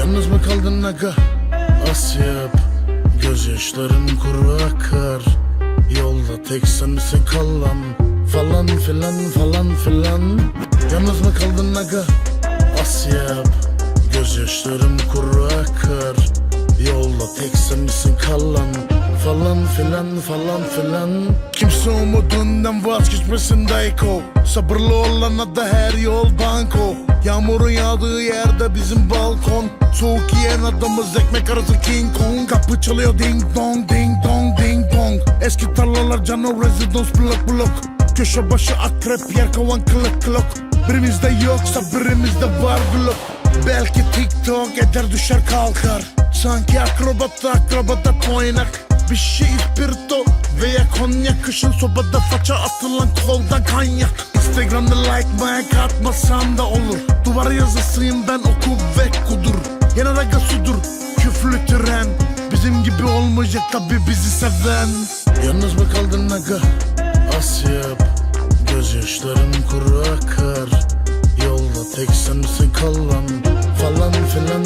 Yalnız mı kaldın aga Asyap Gözyaşların kuru akar. Yolda tek sen misin kalan Falan filan falan filan. Yalnız mı kaldın aga Asyap Gözyaşlarım kuru akar. Yolda tek sen misin kalan Falan filan falan filan. Kimse umudundan vazgeçmesin Dayko. Sabırlı olana da her yol banko. Yağmurun yağdığı yerde bizim balkon Soğuk yiyen adamız ekmek arası King Kong. Kapı çalıyor ding dong ding dong ding dong. Eski tarlalar cano residence blok blok Köşe başı akrep yer kovan kılık kılık. Birimizde yoksa birimizde var glock Belki TikTok eder düşer kalkar. Sanki akrobat akrobata oynak Bir şey ispirto veya konyak. Kışın sobada faça atılan koldan kanyak. Instagram'da like like atmasam da olur. Duvar yazısıyım ben oku Yanar aga sudur küflü tren. Bizim gibi olmayacak tabi bizi seven. Yalnız mı kaldın aga Asyap Gözyaşların kuru akar. Yolda tek sen misin kalan falan filan